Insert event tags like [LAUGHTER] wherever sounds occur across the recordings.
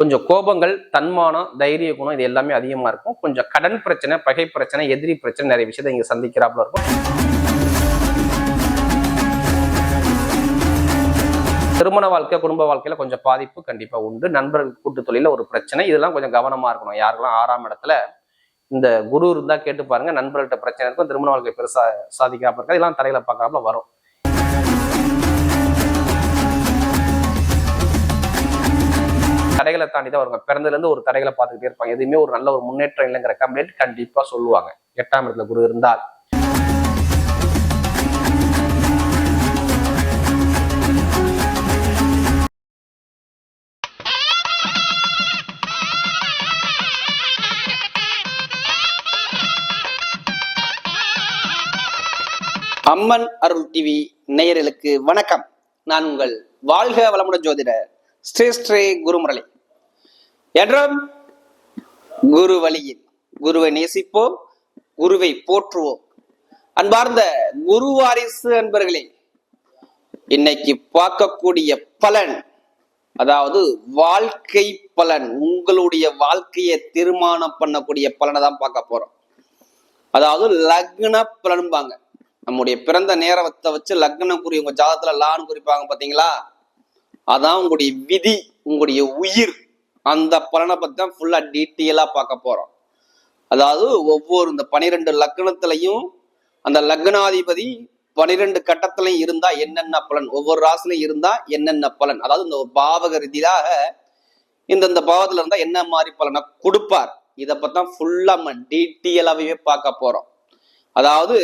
கொஞ்சம் கோபங்கள் தன்மானம் தைரிய குணம் இது எல்லாமே அதிகமா இருக்கும். கொஞ்சம் கடன் பிரச்சனை பகை பிரச்சனை எதிரி பிரச்சனை நிறைய விஷயத்தை இங்க சந்திக்கிறாப்புல இருக்கும். திருமண வாழ்க்கை குடும்ப வாழ்க்கையில கொஞ்சம் பாதிப்பு கண்டிப்பா உண்டு. நண்பர்கள் கூட்டு தொழில ஒரு பிரச்சனை. இதெல்லாம் கொஞ்சம் கவனமா இருக்கணும். யாருக்கெல்லாம் ஆறாம் இடத்துல இந்த குரு இருந்தா கேட்டு பாருங்க. நண்பர்கள்ட்ட பிரச்சனை இருக்கும். திருமண வாழ்க்கை பெருசா சாதிக்காம இருக்கா இதெல்லாம் தலையில பார்க்காம வரும். தடைகளை தாண்டி தான் வருவாங்க. பிறந்ததுலேருந்து ஒரு தடைகளை பார்த்துக்கிட்டே இருப்பாங்க. எதுவுமே ஒரு நல்ல ஒரு முன்னேற்றம் இல்லைங்கிற கம்ப்ளைண்ட் கண்டிப்பாக சொல்லுவாங்க. எட்டாம் இடத்துல குரு இருந்தால். அம்மன் அருள் டிவி நேயர்களுக்கு வணக்கம். நான் உங்கள் வாழ்க வளமுடன் ஜோதிடர் ஸ்ரீ ஸ்ரீ குருமுரளி. என்றும் குரு வழியில் குருவை நேசிப்போம் குருவை போற்றுவோம். அன்பார்ந்த குரு வாரிசு அன்பர்களே இன்னைக்கு பார்க்கக்கூடிய பலன் அதாவது வாழ்க்கை பலன் உங்களுடைய வாழ்க்கையை தீர்மானம் பண்ணக்கூடிய பலனை தான் பார்க்க போறோம். அதாவது லக்ன பலன்பாங்க. நம்முடைய பிறந்த நேரத்தை வச்சு லக்னம் குறி உங்க ஜாதத்துல லான்னு குறிப்பாங்க பாத்தீங்களா? அதான் உங்களுடைய விதி உங்களுடைய உயிர். அந்த பலனை பத்தி தான் ஃபுல்லா டீட்டெயிலா பார்க்க போறோம். அதாவது ஒவ்வொரு இந்த பனிரெண்டு லக்னத்திலையும் அந்த லக்னாதிபதி பனிரெண்டு கட்டத்திலையும் இருந்தா என்னென்ன பலன்? ஒவ்வொரு ராசிலையும் இருந்தா என்னென்ன பலன்? அதாவது இந்த பாவக ரீதியாக இந்தந்த பாவத்துல இருந்தா என்ன மாதிரி பலனை கொடுப்பார்? இதை பத்தி ஃபுல்லா நம்ம டீட்டெயிலாகவே பார்க்க போறோம். அதாவது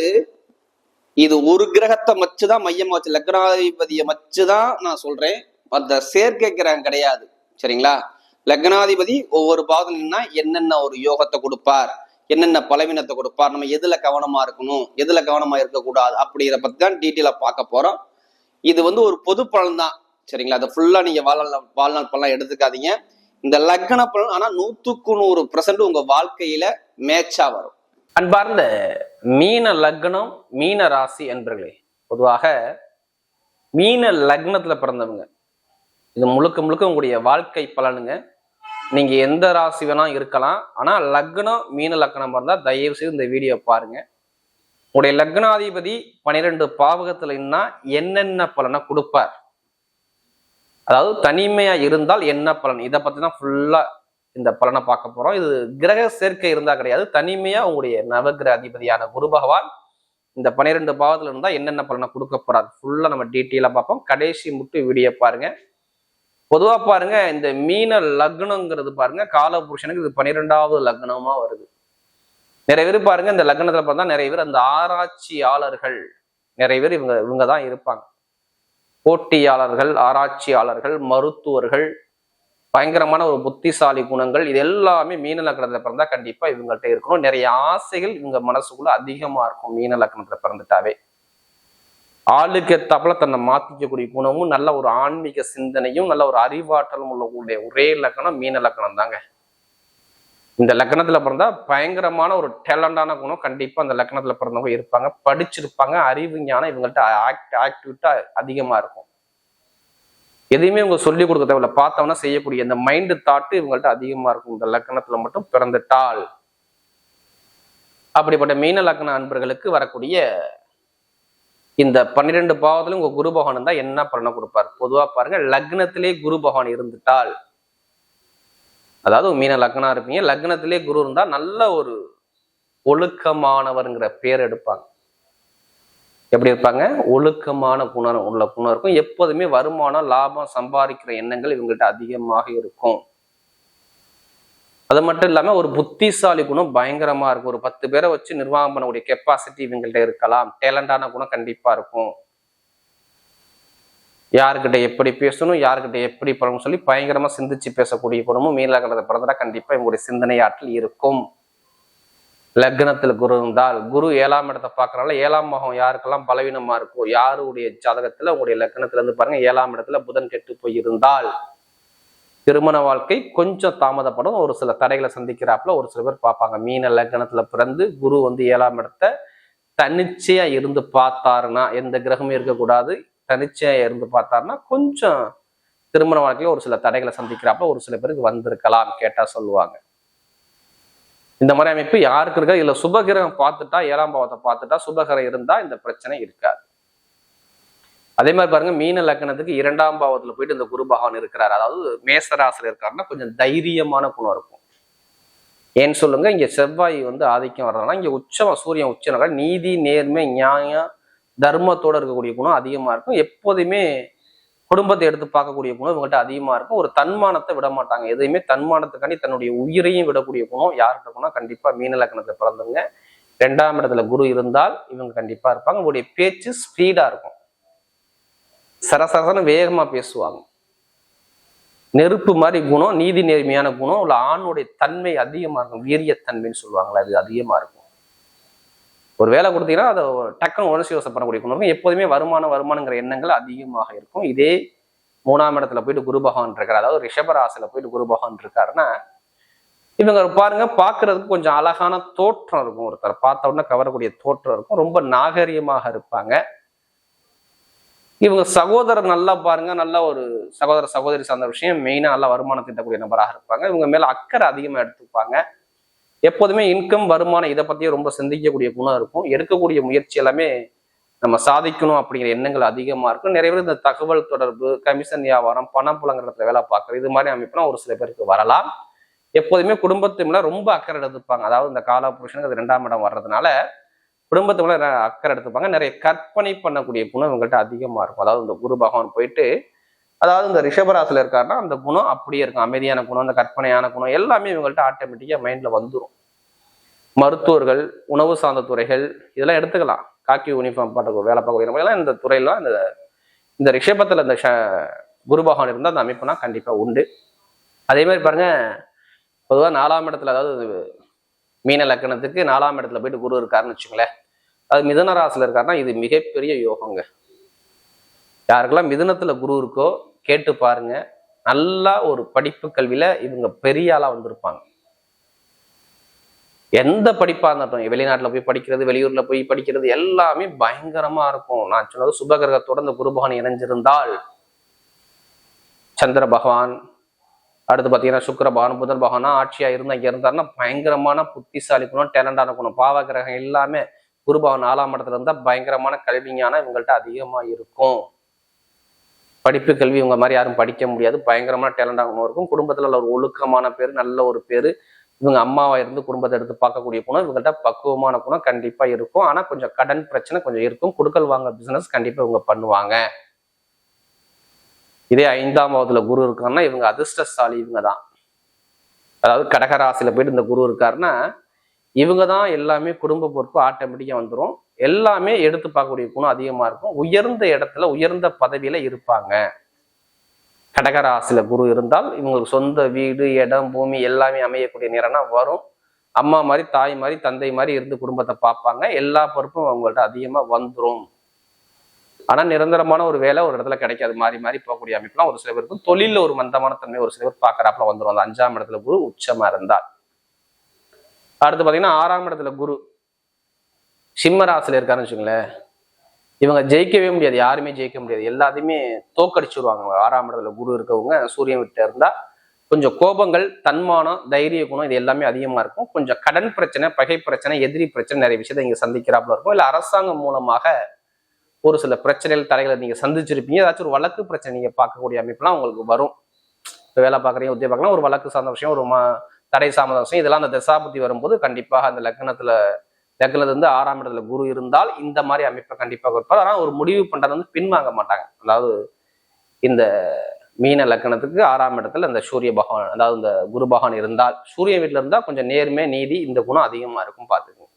இது ஒரு கிரகத்தை மச்சுதான் மையமா வச்சு லக்னாதிபதியை மச்சுதான் நான் சொல்றேன். அந்த சேர்க்கை கிரகம் கிடையாது. சரிங்களா? லக்னாதிபதி ஒவ்வொரு பாதம்னா என்னென்ன ஒரு யோகத்தை கொடுப்பார் என்னென்ன பலவீனத்தை கொடுப்பார் நம்ம எதுல கவனமா இருக்கணும் எதுல கவனமா இருக்கக்கூடாது அப்படிங்கிற பத்தி தான் டீட்டெயிலா பார்க்க போறோம். இது வந்து ஒரு பொது பலன் தான். சரிங்களா? அதை ஃபுல்லா நீங்க வாழ்நாள் வாழ்நாள் பலன் எடுத்துக்காதீங்க. இந்த லக்ன பலன் ஆனா நூத்துக்கு நூறு பர்சன்ட் உங்க வாழ்க்கையில மேட்சா வரும். அன்பார்ந்த மீன லக்னம் மீன ராசி என்பர்களே பொதுவாக மீன லக்னத்துல பிறந்தவங்க. இது முழுக்க முழுக்க உங்களுடைய வாழ்க்கை பலனுங்க. நீங்க எந்த ராசி வேணா இருக்கலாம். ஆனா லக்னம் மீன லக்னம் இருந்தால் தயவு செய்து இந்த வீடியோ பாருங்க. உங்களுடைய லக்னாதிபதி பனிரெண்டு பாவகத்துல இருந்தால் என்னென்ன பலனை கொடுப்பார்? அதாவது தனிமையா இருந்தால் என்ன பலன்? இதை பத்தி தான் ஃபுல்லா இந்த பலனை பார்க்க போறோம். இது கிரக சேர்க்கை இருந்தா கிடையாது. தனிமையா உங்களுடைய நவகிரக அதிபதியான குரு பகவான் இந்த பன்னிரெண்டு பாவத்துல இருந்தா என்னென்ன பலனை கொடுக்க போறாரு? ஃபுல்லா நம்ம டீட்டெயிலா பார்ப்போம். கடைசி முட்டு வீடியோ பாருங்க. பொதுவாக பாருங்க இந்த மீன லக்னங்கிறது பாருங்க காலபுருஷனுக்கு இது பன்னிரெண்டாவது லக்னமா வருது. நிறைய பேர் பாருங்க இந்த லக்னத்துல பார்த்தா நிறைய பேர் அந்த ஆராய்ச்சியாளர்கள் நிறைய பேர் இவங்க இவங்க தான் இருப்பாங்க. போட்டியாளர்கள் ஆராய்ச்சியாளர்கள் மருத்துவர்கள் பயங்கரமான ஒரு புத்திசாலி குணங்கள் இது எல்லாமே மீன லக்னத்துல பிறந்தா கண்டிப்பா இவங்கள்ட்ட இருக்கணும். நிறைய ஆசைகள் இவங்க மனசுக்குள்ள அதிகமா இருக்கும் மீன லக்னத்துல பிறந்துட்டாவே. ஆளுக்கு ஏத்தாப்புல தன்னை மாத்திக்கக்கூடிய குணமும் நல்ல ஒரு ஆன்மீக சிந்தனையும் நல்ல ஒரு அறிவாற்றலும் உள்ள ஒரே லக்கணம் மீன லக்கணம் தாங்க. இந்த லக்கணத்தில் பிறந்தா பயங்கரமான ஒரு டேலண்டான குணம் கண்டிப்பா அந்த லக்கணத்தில் பிறந்தவங்க இருப்பாங்க. படிச்சிருப்பாங்க அறிவு ஞானம் இவங்கள்ட்ட ஆக்ட் ஆக்டிவிட்டா அதிகமா இருக்கும். எதையுமே இவங்க சொல்லி கொடுக்க தேவையில்ல. பார்த்தோம்னா செய்யக்கூடிய இந்த மைண்டு தாட்டு இவங்கள்ட்ட அதிகமா இருக்கும். இந்த லக்கணத்தில் மட்டும் பிறந்துட்டால். அப்படிப்பட்ட மீன லக்கண அன்பர்களுக்கு வரக்கூடிய இந்த பன்னிரெண்டு பாவத்திலும் உங்க குரு பகவான் இருந்தா என்ன பலனை கொடுப்பார்? பொதுவா பாருங்க லக்னத்திலே குரு பகவான் இருந்துட்டால். அதாவது மீன லக்னா இருப்பீங்க லக்னத்திலே குரு இருந்தா நல்ல ஒரு ஒழுக்கமானவருங்கிற பேர் எடுப்பாங்க. எப்படி இருப்பாங்க? ஒழுக்கமான குணம் உள்ள குணம் இருக்கும் எப்போதுமே வருமானம் லாபம் சம்பாதிக்கிற எண்ணங்கள் இவங்ககிட்ட அதிகமாக இருக்கும். அது மட்டும் இல்லாமல் ஒரு புத்திசாலி குணம் பயங்கரமாக இருக்கும். ஒரு பத்து பேரை வச்சு நிர்வாகம் பண்ணக்கூடிய கெப்பாசிட்டி இவங்கள்ட்ட இருக்கலாம். டேலண்டான குணம் கண்டிப்பாக இருக்கும். யாருக்கிட்ட எப்படி பேசணும் யாருக்கிட்ட எப்படி பழகணும் சொல்லி பயங்கரமாக சிந்திச்சு பேசக்கூடிய குணமும் மீனலக்கணத்தை பிறந்தா கண்டிப்பாக இவங்களுடைய சிந்தனை ஆற்றல் இருக்கும். லக்னத்தில் குரு இருந்தால் குரு ஏழாம் இடத்தை பார்க்கறனால ஏழாம் மகம் யாருக்கெல்லாம் பலவீனமாக இருக்கும் யாருடைய ஜாதகத்தில் உங்களுடைய லக்னத்துல இருந்து பாருங்க ஏழாம் இடத்துல புதன் கெட்டு போய் இருந்தால் திருமண வாழ்க்கை கொஞ்சம் தாமதப்படும். ஒரு சில தடைகளை சந்திக்கிறாப்புல ஒரு சில பேர் பார்ப்பாங்க. மீன லக்னத்துல பிறந்து குரு வந்து ஏழாம் இடத்த தனிச்சையா இருந்து பார்த்தாருன்னா எந்த கிரகமும் இருக்கக்கூடாது. தனிச்சையா இருந்து பார்த்தாருன்னா கொஞ்சம் திருமண வாழ்க்கையில ஒரு சில தடைகளை சந்திக்கிறாப்புல ஒரு சில பேருக்கு வந்திருக்கலாம் கேட்டா சொல்லுவாங்க. இந்த மாதிரி அமைப்பு யாருக்கு இருக்கா? இல்ல சுபகிரகம் பார்த்துட்டா ஏழாம் பாவத்தை பார்த்துட்டா சுபகிரகம் இருந்தா இந்த பிரச்சனை இருக்காது. அதே மாதிரி பாருங்க மீன லக்கணத்துக்கு இரண்டாம் பாவத்துல போயிட்டு இந்த குரு பகவான் இருக்கிறார். அதாவது மேசராசில் இருக்காருன்னா கொஞ்சம் தைரியமான குணம் இருக்கும். ஏன்னு சொல்லுங்க இங்க செவ்வாய் வந்து ஆதிக்கம் வர்றதுனால இங்க உச்சம் சூரியன் உச்சம் நீதி நேர்மை நியாயம் தர்மத்தோட இருக்கக்கூடிய குணம் அதிகமா இருக்கும். எப்போதுமே குடும்பத்தை எடுத்து பார்க்கக்கூடிய குணம் இவங்ககிட்ட அதிகமா இருக்கும். ஒரு தன்மானத்தை விட மாட்டாங்க. எதையுமே தன்மானத்துக்காண்டி தன்னுடைய உயிரையும் விடக்கூடிய குணம் யார்கிட்ட குணம் கண்டிப்பா மீன லக்கணத்தை பிறந்தவங்க. ரெண்டாம் இடத்துல குரு இருந்தால் இவங்க கண்டிப்பா இருப்பாங்க. உங்களுடைய பேச்சு ஸ்பீடா இருக்கும். சரசரசன வேகமாக பேசுவாங்க. நெருப்பு மாதிரி குணம் நீதி நேர்மையான குணம் உள்ள ஆணுடைய தன்மை அதிகமாக இருக்கும் வீரியத்தன்மைன்னு சொல்லுவாங்களே அது அதிகமாக இருக்கும். ஒரு வேலை கொடுத்தீங்கன்னா அதை டக்குன்னு உணர்ச்சி யோசனை பண்ணக்கூடிய குணம் இருக்கும். எப்போதுமே வருமானம் வருமானங்கிற எண்ணங்கள் அதிகமாக இருக்கும். இதே மூணாம் இடத்துல போயிட்டு குரு பகவான் இருக்கார். அதாவது ரிஷபராசில போயிட்டு குரு பகவான் இருக்காருன்னா இவங்க பாருங்க பார்க்கறதுக்கு கொஞ்சம் அழகான தோற்றம் இருக்கும். ஒருத்தர் பார்த்த உடனே கவரக்கூடிய தோற்றம் இருக்கும். ரொம்ப நாகரிகமாக இருப்பாங்க. இவங்க சகோதரர் நல்லா பாருங்க நல்ல ஒரு சகோதர சகோதரி சார்ந்த விஷயம். மெயினாக நல்லா வருமானம் திட்டக்கூடிய நபராக இருப்பாங்க. இவங்க மேலே அக்கறை அதிகமாக எடுத்துப்பாங்க. எப்போதுமே இன்கம் வருமானம் இதை பற்றியே ரொம்ப சிந்திக்கக்கூடிய குணம் இருக்கும். எடுக்கக்கூடிய முயற்சி எல்லாமே நம்ம சாதிக்கணும் அப்படிங்கிற எண்ணங்கள் அதிகமாக இருக்கும். நிறைய பேர் இந்த தகவல் தொடர்பு கமிஷன் வியாபாரம் பணம் புலங்கிறதுல வேலை பார்க்குறது இது மாதிரி அமைப்புலாம் ஒரு சில பேருக்கு வரலாம். எப்போதுமே குடும்பத்து மேலே ரொம்ப அக்கறை எடுத்துப்பாங்க. அதாவது இந்த கால புருஷனுக்கு அது ரெண்டாம் இடம் வர்றதுனால குடும்பத்துக்குள்ள நிறைய அக்கறை எடுத்துப்பாங்க. நிறைய கற்பனை பண்ணக்கூடிய குணம் இவங்கள்ட்ட அதிகமாக இருக்கும். அதாவது இந்த குரு பகவான் போயிட்டு அதாவது இந்த ரிஷபராசில் இருக்காருன்னா அந்த குணம் அப்படியே இருக்கும். அமைதியான குணம் அந்த கற்பனையான குணம் எல்லாமே இவங்கள்ட்ட ஆட்டோமேட்டிக்காக மைண்டில் வந்துடும் மருத்துவர்கள் உணவு சார்ந்த துறைகள் இதெல்லாம் எடுத்துக்கலாம். காக்கி யூனிஃபார்ம் பாட்டு வேலை பார்க்கக்கூடிய இந்த துறையெல்லாம் இந்த இந்த ரிஷபத்தில் இந்த ஷ- குரு பகவான் இருந்தால் அந்த அமைப்புனா கண்டிப்பாக உண்டு. அதே மாதிரி பாருங்க பொதுவாக நாலாம் இடத்துல அதாவது மீன லக்கணத்துக்கு நாலாம் இடத்துல போயிட்டு குரு இருக்காருன்னு வச்சுங்களேன் அது மிதன ராசியில் இருக்காருன்னா இது மிகப்பெரிய யோகங்க. யாருக்கெல்லாம் மிதனத்தில் குரு இருக்கோ கேட்டு பாருங்க. நல்லா ஒரு படிப்பு கல்வியில இவங்க பெரிய ஆளா வந்திருப்பாங்க. எந்த படிப்பா இருந்தாலும் வெளிநாட்டுல போய் படிக்கிறது வெளியூர்ல போய் படிக்கிறது எல்லாமே பயங்கரமா இருக்கும். நான் சொன்னது சுபகிரகத்தோட இந்த குருபகவான் இணைஞ்சிருந்தால் சந்திர பகவான் அடுத்து பார்த்தீங்கன்னா சுக்கர பகவான் புதன் பகவானா ஆட்சியா இருந்தால் இங்கே இருந்தாருன்னா பயங்கரமான புத்திசாலி குணம் டேலண்டான குணம் பாவ கிரகம் எல்லாமே குருபவன் நாலாம் இடத்துல இருந்தால் பயங்கரமான கல்விஞானம் இவங்கள்ட்ட அதிகமாக இருக்கும். படிப்பு கல்வி இவங்க மாதிரி யாரும் படிக்க முடியாது. பயங்கரமான டேலண்ட் குணம் இருக்கும். குடும்பத்தில் உள்ள ஒரு ஒழுக்கமான பேர் நல்ல ஒரு பேர் இவங்க அம்மாவாக இருந்து குடும்பத்தை எடுத்து பார்க்கக்கூடிய குணம் இவங்கள்ட்ட பக்குவமான குணம் கண்டிப்பாக இருக்கும். ஆனால் கொஞ்சம் கடன் பிரச்சனை கொஞ்சம் இருக்கும். கொடுக்கல் வாங்க பிஸ்னஸ் கண்டிப்பாக இவங்க பண்ணுவாங்க. இதே ஐந்தாம் பாவத்துல குரு இருக்காங்கன்னா இவங்க அதிர்ஷ்டசாலி இவங்க தான் அதாவது கடகராசியில போயிட்டு இந்த குரு இருக்காருன்னா இவங்க தான் எல்லாமே குடும்ப பொறுப்பு ஆட்டோமேட்டிக்காக வந்துடும் எல்லாமே எடுத்து பார்க்கக்கூடிய குணம் அதிகமாக இருக்கும். உயர்ந்த இடத்துல உயர்ந்த பதவியில் இருப்பாங்க. கடகராசில குரு இருந்தால் இவங்களுக்கு சொந்த வீடு இடம் பூமி எல்லாமே அமையக்கூடிய நேரம்னா வரும். அம்மா மாதிரி தாய் மாதிரி தந்தை மாதிரி இருந்து குடும்பத்தை பார்ப்பாங்க. எல்லா பொறுப்பும் அவங்கள்ட்ட அதிகமாக வந்துடும் ஆனால் நிரந்தரமான ஒரு வேலை ஒரு இடத்துல கிடைக்காது. மாறி மாறி போகக்கூடிய அமைப்புலாம் ஒரு சில பேருக்கும் தொழிலில் ஒரு மந்தமான தன்மை ஒரு சில பேர் பார்க்கறாப்புல வந்துடும் அந்த அஞ்சாம் இடத்துல குரு உச்சமாக இருந்தால் அடுத்து பார்த்தீங்கன்னா ஆறாம் இடத்துல குரு. சிம்ம ராசியில இருக்காருன்னு வச்சுங்களேன் இவங்க ஜெயிக்கவே முடியாது யாருமே ஜெயிக்க முடியாது. எல்லாத்தையுமே தோக்கடிச்சிருவாங்க. ஆறாம் இடத்துல குரு இருக்கவங்க சூரியன் விட்டு இருந்தால் கொஞ்சம் கோபங்கள் தன்மானம் தைரிய குணம் இது எல்லாமே அதிகமாக இருக்கும். கொஞ்சம் கடன் பிரச்சனை பகை பிரச்சனை எதிரி பிரச்சனை நிறைய விஷயத்தை இங்கே சந்திக்கிறாப்புல இருக்கும். இல்லை அரசாங்கம் மூலமாக ஒரு சில பிரச்சனைகள் தடைகளை நீங்க சந்திச்சிருப்பீங்க. ஏதாச்சும் ஒரு வழக்கு பிரச்சனை நீங்கள் பார்க்கக்கூடிய அமைப்புலாம் உங்களுக்கு வரும். இப்போ வேலை பார்க்குறீங்க உத்தியோகம் பார்க்கலாம். ஒரு வழக்கு சார்ந்த விஷயம் ஒரு மா தடை சாமதாசம் இதெல்லாம் அந்த தசாபுத்தி வரும்போது கண்டிப்பாக அந்த லக்னத்துல லக்னத்துல இருந்து ஆறாம் இடத்துல குரு இருந்தால் இந்த மாதிரி அமைப்பை கண்டிப்பாக இருப்பார் ஆனால் ஒரு முடிவு பண்றது வந்து பின்வாங்க மாட்டாங்க. அதாவது இந்த மீன லக்கணத்துக்கு ஆறாம் இடத்துல அந்த சூரிய பகவான் அதாவது இந்த குரு பகவான் இருந்தால் சூரிய வீட்டில் இருந்தால் கொஞ்சம் நேர்மை நீதி இந்த குணம் அதிகமாக இருக்கும் பார்த்துக்கோங்க.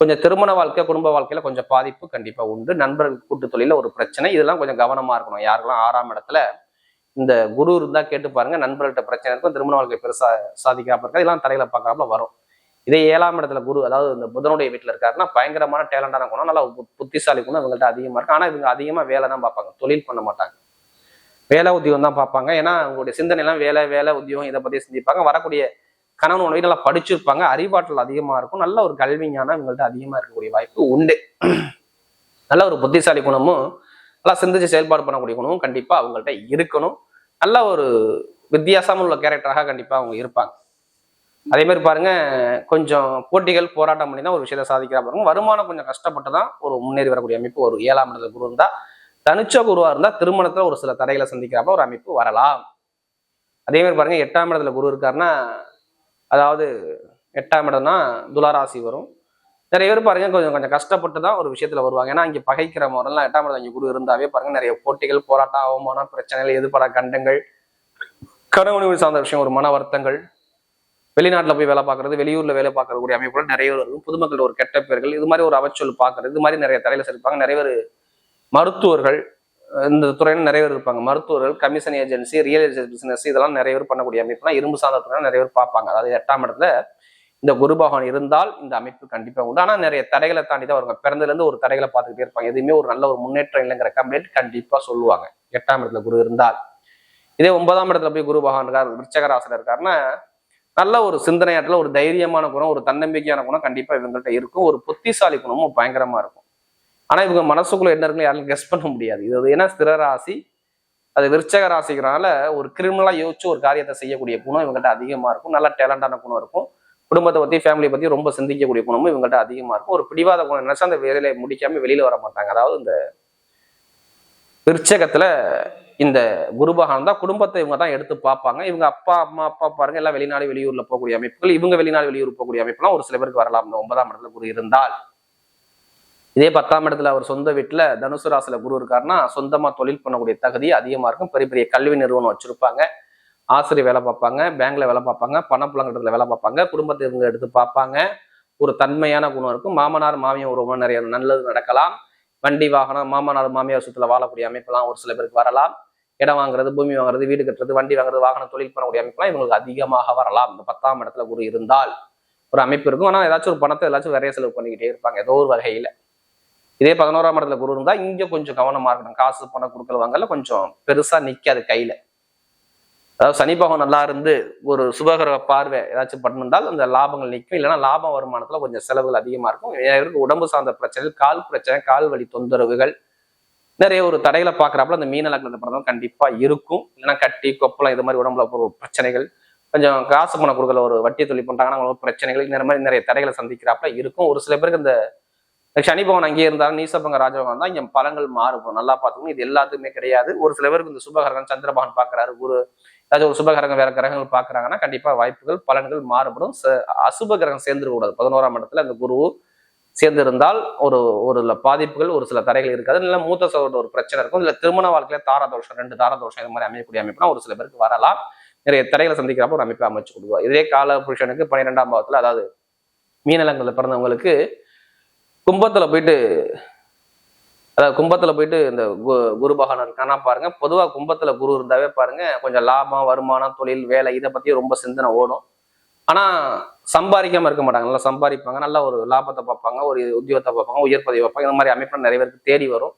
கொஞ்சம் திருமண வாழ்க்கை குடும்ப வாழ்க்கையில கொஞ்சம் பாதிப்பு கண்டிப்பாக உண்டு. நண்பர்கள் கூட்டு தொழில ஒரு பிரச்சனை. இதெல்லாம் கொஞ்சம் கவனமாக இருக்கணும். யாருக்கெல்லாம் ஆறாம் இடத்துல இந்த குரு இருந்தால் கேட்டு பாருங்க நண்பர்கள்ட்ட பிரச்சனை இருக்கும் திருமண வாழ்க்கை பெருசா சாதிக்காம இருக்கா இதெல்லாம் தலையில பார்க்காம வரும். இதே ஏழாம் இடத்துல குரு அதாவது இந்த புதனுடைய வீட்டில் இருக்காருன்னா பயங்கரமான டேலண்டான குணம் நல்லா புத்திசாலி குணம் இவங்கள்ட்ட அதிகமா இருக்கும் ஆனால் இவங்க அதிகமா வேலை தான் பார்ப்பாங்க தொழில் பண்ண மாட்டாங்க. வேலை உத்தியோகம் தான் பார்ப்பாங்க. ஏன்னா அவங்களுடைய சிந்தனை எல்லாம் வேலை வேலை உத்தியோகம் இதை பத்தி சிந்திப்பாங்க. வரக்கூடிய கணவன் உணவை நல்லா படிச்சிருப்பாங்க அறிவாற்றல் அதிகமா இருக்கும் நல்ல ஒரு கல்வி ஞானம் இவங்கள்ட்ட அதிகமா இருக்கக்கூடிய வாய்ப்பு உண்டு. [CLEARS THROAT] நல்ல ஒரு புத்திசாலி குணமும் நல்லா சிந்திச்சு செயல்பாடு பண்ணக்கூடிய குணமும் கண்டிப்பாக அவங்கள்ட்ட இருக்கணும். நல்ல ஒரு வித்தியாசமான உள்ள கேரக்டராக கண்டிப்பாக அவங்க இருப்பாங்க. அதே மாதிரி பாருங்க கொஞ்சம் போட்டிகள் போராட்டம் பண்ணி தான் ஒரு விஷயத்தை சாதிக்கிறா பாருங்க. வருமானம் கொஞ்சம் கஷ்டப்பட்டு தான் ஒரு முன்னேறி வரக்கூடிய அமைப்பு ஒரு ஏழாம் இடத்துல குரு இருந்தா தனிச்ச குருவா இருந்தா திருமணத்துல ஒரு சில தடைகளை சந்திக்கிறப்ப ஒரு அமைப்பு வரலாம். அதே மாதிரி பாருங்க எட்டாம் இடத்துல குரு இருக்காருன்னா அதாவது எட்டாம் இடம்னா துளாராசி வரும். நிறைய பேர் பாருங்க கொஞ்சம் கொஞ்சம் கஷ்டப்பட்டு தான் ஒரு விஷயத்துல வருவாங்க. ஏன்னா இங்கே பகைக்கிற முறையெல்லாம் எட்டாம் இடத்துல இங்க குரு இருந்தாவே பாருங்க நிறைய போட்டிகள் போராட்டம் அவமானம் பிரச்சனைகள் எதிர்பாரா கண்டங்கள் கணவன் சார்ந்த விஷயம் ஒரு மன வருத்தங்கள் வெளிநாட்டில் போய் வேலை பார்க்கறது வெளியூர்ல வேலை பார்க்கறக்கூடிய அமைப்புகள் நிறைய பேர் இருக்கும் பொதுமக்கள் ஒரு கெட்ட பேர்கள் இது மாதிரி ஒரு அவச்சொல் பார்க்கறது இது மாதிரி நிறைய தலையில சேர்ப்பாங்க. நிறைய பேர் மருத்துவர்கள் இந்த துறையில நிறைய பேர் இருப்பாங்க. மருத்துவர்கள் commission agency real estate business இதெல்லாம் நிறைய பேர் பண்ணக்கூடிய அமைப்புலாம் இரும்பு சார்ந்த துறையில நிறைய பேர் பார்ப்பாங்க. அதாவது எட்டாம் இடத்துல இந்த குரு பகவான் இருந்தால் இந்த அமைப்பு கண்டிப்பாக உண்டு. ஆனால் நிறைய தடைகளை தாண்டி தான் வருவாங்க. பிறந்ததுலேருந்து ஒரு தடைகளை பார்த்துக்கிட்டே இருப்பாங்க. எதுவுமே ஒரு நல்ல ஒரு முன்னேற்றம் இல்லைங்கிற கம்ப்ளைண்ட் கண்டிப்பாக சொல்லுவாங்க. எட்டாம் இடத்துல குரு இருந்தால். இதே ஒன்பதாம் இடத்துல போய் குரு பகவான் இருக்கார் விருச்சகராசில் இருக்காருன்னா நல்ல ஒரு சிந்தனையாட்டில் ஒரு தைரியமான குணம் ஒரு தன்னம்பிக்கையான குணம் கண்டிப்பாக இவங்கள்ட்ட இருக்கும். ஒரு புத்திசாலி குணமும் பயங்கரமா இருக்கும். ஆனா இவங்க மனசுக்குள்ள என்ன இருக்குன்னு யாரும் கெஸ் பண்ண முடியாது. இது ஏன்னா ஸ்திர ராசி. அது விருச்சக ராசிக்கிறனால ஒரு கிரிமினலாக யோசிச்சு ஒரு காரியத்தை செய்யக்கூடிய குணம் இவங்கள்ட்ட அதிகமாக இருக்கும். நல்ல டேலண்டான குணம் இருக்கும். குடும்பத்தை பத்தி ஃபேமிலியை பத்தி ரொம்ப சிந்திக்கக்கூடிய குணமும் இவங்கள்ட்ட அதிகமாக இருக்கும். ஒரு பிடிவாத குணம் நினைச்சா அந்த வேலையை முடிக்காம வெளியில வர மாட்டாங்க. அதாவது இந்த விருச்சகத்துல இந்த குருபகான் தான் குடும்பத்தை இவங்க தான் எடுத்து பார்ப்பாங்க. இவங்க அப்பா அம்மா அப்பா பாருங்க எல்லாம் வெளிநாடு வெளியூர்ல போகக்கூடிய அமைப்புகள் இவங்க வெளிநாடு வெளியூர் போகக்கூடிய அமைப்புலாம் ஒரு சில பேருக்கு வரலாம். இந்த ஒன்பதாம் இடத்துல குரு இருந்தால். இதே பத்தாம் இடத்துல அவர் சொந்த வீட்டுல தனுசு ராசில குரு இருக்காருன்னா சொந்தமா தொழில் பண்ணக்கூடிய தகுதி அதிகமா இருக்கும். பெரிய பெரிய கல்வி நிறுவனம் வச்சிருப்பாங்க. ஆசிரியர் வேலை பார்ப்பாங்க பேங்க்ல வேலை பார்ப்பாங்க பணப்புலங்கட்டத்தில் வேலை பார்ப்பாங்க குடும்பத்தை இவங்க எடுத்து பார்ப்பாங்க. ஒரு தன்மையான குணம் இருக்கும். மாமனார் மாமியார் உறவு நிறைய நல்லது நடக்கலாம். வண்டி வாகனம் மாமனார் மாமியார் சுற்றுல வாழக்கூடிய அமைப்பெல்லாம் ஒரு சில பேருக்கு வரலாம். இடம் வாங்குறது பூமி வாங்குறது வீடு கட்டுறது வண்டி வாங்குறது வாகனம் தொழில் பண்ணக்கூடிய அமைப்பெல்லாம் இவங்களுக்கு அதிகமாக வரலாம். இந்த பத்தாம் இடத்துல குரு இருந்தால் ஒரு அமைப்பு இருக்கும். ஆனால் ஏதாச்சும் ஒரு பணத்தை ஏதாச்சும் நிறைய செலவு பண்ணிக்கிட்டே இருப்பாங்க ஏதோ ஒரு வகையில. இதே பதினோராம் இடத்துல குரு இருந்தால் இங்கே கொஞ்சம் கவனமா இருக்கணும். காசு பணம் கொடுக்கல வாங்கல கொஞ்சம் பெருசா நிக்காது கையில. அதாவது சனி பகவான் நல்லா இருந்து ஒரு சுபகர பார்வை ஏதாச்சும் பண்ணிருந்தால் அந்த லாபங்கள் நிற்கும். இல்லைன்னா லாபம் வருமானத்துல கொஞ்சம் செலவுகள் அதிகமா இருக்கும். இவருக்கு உடம்பு சார்ந்த பிரச்சனைகள் கால் பிரச்சனை கால் வலி தொந்தரவுகள் நிறைய ஒரு தடைகளை பாக்குறாப்புல அந்த மீன லக்னத்தை பிறந்தவங்க கண்டிப்பா இருக்கும். இல்லைன்னா கட்டி கொப்பளம் இது மாதிரி உடம்புல ஒரு பிரச்சனைகள் கொஞ்சம் காசு பணம் கொடுக்கல ஒரு வட்டி தொழில் பண்றாங்கன்னா அவங்களுக்கு பிரச்சனைகள் இந்த மாதிரி நிறைய தடைகளை சந்திக்கிறாப்புல இருக்கும். ஒரு சில பேருக்கு இந்த சனி பவன் அங்கேயே இருந்தாலும் நீசபங்க ராஜபவன் தான் இங்க பலங்கள் மாறும். நல்லா பார்த்துக்கணும். இது எல்லாத்துக்குமே கிடையாது. ஒரு சில பேருக்கு இந்த சுபகரகன் சந்திரபகன் பாக்குறாரு ஒரு ஏதாச்சும் ஒரு சுபகிரகம் வேற கிரகங்கள் பார்க்குறாங்கன்னா கண்டிப்பாக வாய்ப்புகள் பலன்கள் மாறுபடும். அசுப கிரகம் சேர்ந்துடக்கூடாது. பதினோராம் இடத்துல அந்த குரு சேர்ந்து இருந்தால் ஒரு ஒரு சில பாதிப்புகள் ஒரு சில தடைகள் இருக்காது. இல்ல மூத்த சோட ஒரு பிரச்சனை இருக்கும். இல்ல திருமண வாழ்க்கையில தார தோஷம் ரெண்டு தார தோஷம் இது மாதிரி அமையக்கூடிய அமைப்புனா ஒரு சில பேருக்கு வரலாம். நிறைய தடைகளை சந்திக்கிறப்ப ஒரு அமைப்பை அமைச்சு கொடுக்குவோம் இதே கால புருஷனுக்கு பன்னிரெண்டாம் பாவத்துல அதாவது மீனலங்களில் பிறந்தவங்களுக்கு கும்பத்துல போயிட்டு அதாவது கும்பத்தில் போயிட்டு இந்த கு- குரு பகவான் இருக்கானா பாருங்க பொதுவாக கும்பத்தில் குரு இருந்தாவே பாருங்க கொஞ்சம் லாபம் வருமானம் தொழில் வேலை இதை பற்றியும் ரொம்ப சிந்தனை ஓடும். ஆனால் சம்பாதிக்காமல் இருக்க மாட்டாங்க. நல்லா சம்பாதிப்பாங்க நல்ல ஒரு லாபத்தை பார்ப்பாங்க ஒரு உத்தியோகத்தை பார்ப்பாங்க உயர் பதவி பார்ப்பாங்க இந்த மாதிரி அமைப்புல நிறைய பேருக்கு தேடி வரும்.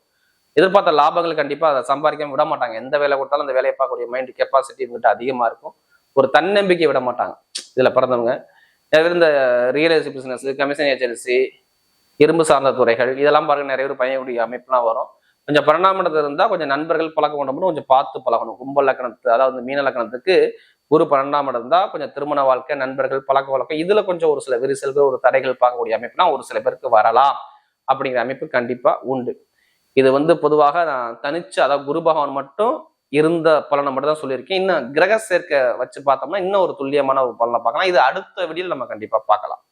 எதிர்பார்த்த லாபங்கள் கண்டிப்பாக அதை சம்பாதிக்காம விட மாட்டாங்க. எந்த வேலை கொடுத்தாலும் அந்த வேலையை பார்க்கக்கூடிய மைண்ட் கெப்பாசிட்டி இவங்ககிட்ட அதிகமாக இருக்கும். ஒரு தன்னம்பிக்கை விட மாட்டாங்க. இதில் பிறந்தவங்க. இந்த real estate business commission agency இரும்பு சார்ந்த துறைகள் இதெல்லாம் பாருங்க நிறைய பேர் பயனுடைய அமைப்புலாம் வரும். கொஞ்சம் பன்னெண்டாம் இருந்தால் கொஞ்சம் நண்பர்கள் பழக்கம் கொண்டோம்னு கொஞ்சம் பார்த்து பழகணும். கும்ப லக்கணத்து அதாவது மீன லக்கணத்துக்கு குரு பன்னெண்டாம் இடம் கொஞ்சம் திருமண வாழ்க்கை நண்பர்கள் பழக்க வழக்கம் இதுல கொஞ்சம் ஒரு சில விரிசல்கள் ஒரு தடைகள் பார்க்கக்கூடிய அமைப்புனா ஒரு சில பேருக்கு வரலாம். அப்படிங்கிற அமைப்பு கண்டிப்பா உண்டு. இது வந்து பொதுவாக நான் தனிச்சு அதாவது குரு பகவான் மட்டும் இருந்த பலனை மட்டும் தான் சொல்லியிருக்கேன். இன்னும் கிரக சேர்க்கை வச்சு பார்த்தோம்னா இன்னும் ஒரு துல்லியமான ஒரு பலனை பார்க்கலாம். இது அடுத்த வீடியோல நம்ம கண்டிப்பா பார்க்கலாம்.